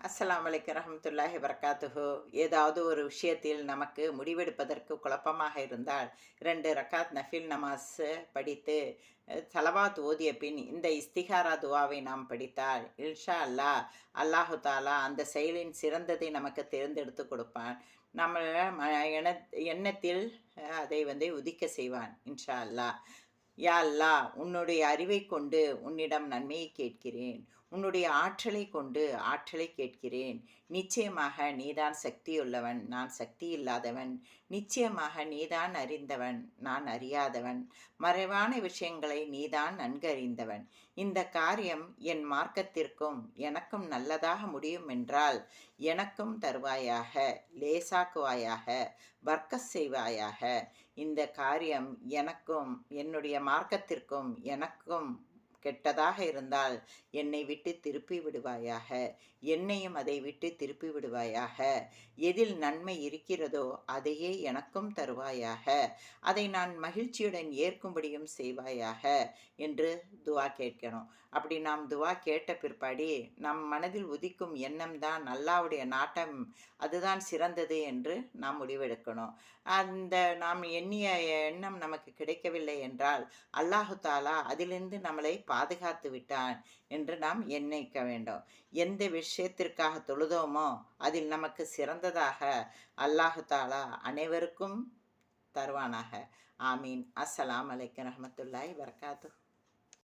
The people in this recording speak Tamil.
அஸ்லாம் வலைக்கம் ரஹமத்துல்லாஹி வரகாத்துஹு ஏதாவது ஒரு விஷயத்தில் நமக்கு முடிவெடுப்பதற்கு குழப்பமாக இருந்தால் ரெண்டு ரக்காத் நஃபில் நமாஸ் படித்து சலவாத் தலவாத் ஓதிய பின் இந்த இஸ்திகாரா துவாவை நாம் படித்தால் இன்ஷா அல்லாஹ் அல்லாஹு தாலா அந்த செயலின் சிறந்ததை நமக்கு தேர்ந்தெடுத்து கொடுப்பான். நம்ம ம- எண்ணத்தில் அதை வந்து உதிக்க செய்வான் இன்ஷா அல்லாஹ். யா அல்லாஹ் உன்னுடைய அறிவை கொண்டு உன்னிடம் நன்மையை கேட்கிறேன். உன்னுடைய ஆற்றலை கொண்டு ஆற்றலை கேட்கிறேன். நிச்சயமாக நீதான் சக்தியுள்ளவன் நான் சக்தி இல்லாதவன் நிச்சயமாக நீதான் அறிந்தவன் நான் அறியாதவன். மறைவான விஷயங்களை நீதான் நன்கு அறிந்தவன் இந்த காரியம் என் மார்க்கத்திற்கும் எனக்கும் நல்லதாக முடியும் என்றால் எனக்கும் தருவாயாக லேசாக்குவாயாக வர்க்கஸ் செய்வாயாக. இந்த காரியம் எனக்கும் என்னுடைய மார்க்கத்திற்கும் எனக்கும் கெட்டதாக இருந்தால் என்னை விட்டு திருப்பி விடுவாயாக? என்னையும் அதை விட்டு திருப்பி விடுவாயாக? எதில் நன்மை இருக்கிறதோ அதையே எனக்கும் தருவாயாக? அதை நான் மகிழ்ச்சியுடன் ஏற்கும்படியும் செய்வாயாக? என்று துவா கேட்கணும். அப்படி நாம் துவா கேட்ட பிற்பாடி நம் மனதில் உதிக்கும் எண்ணம் தான் நல்லாவுடைய நாட்டம். அதுதான் சிறந்தது என்று நாம் முடிவெடுக்கணும். அந்த நாம் எண்ணிய எண்ணம் நமக்கு கிடைக்கவில்லை என்றால் அல்லாஹு தாலா அதிலிருந்து நம்மளை பாதுகாத்து விட்டான் என்று நாம் எண்ணிக்க வேண்டும். எந்த விஷயத்திற்காக தொழுதோமோ அதில் நமக்கு சிறந்ததாக அல்லாஹு தாலா அனைவருக்கும் தருவானாக. ஆமீன். அஸ்ஸலாம் அலைக்கம் ரஹமத்துல்லாய் வரகாத்து